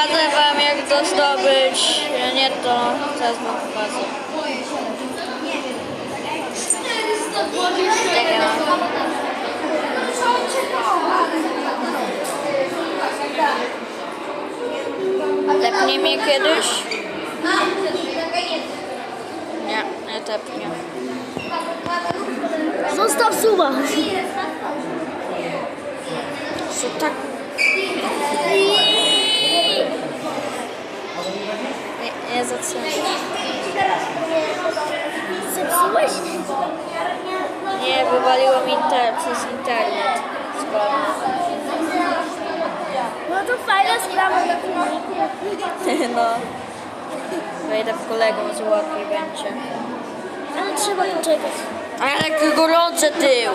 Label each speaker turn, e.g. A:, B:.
A: Pokażę wam jak to zdobyć. Nie to, zaraz wam pokażę. Czekaj. Tepnie mnie kiedyś? Nie, nie tepnie.
B: Zostaw suba.
A: Co tak? Nie, zatrzymaj.
B: Zepsułeś?
A: Nie, wywaliło mi te przez internet.
B: No to fajna sprawa.
A: No. Wejdę w kolegą, może łatwiej będzie.
B: Ale trzeba poczekać.
A: A jak gorący tył.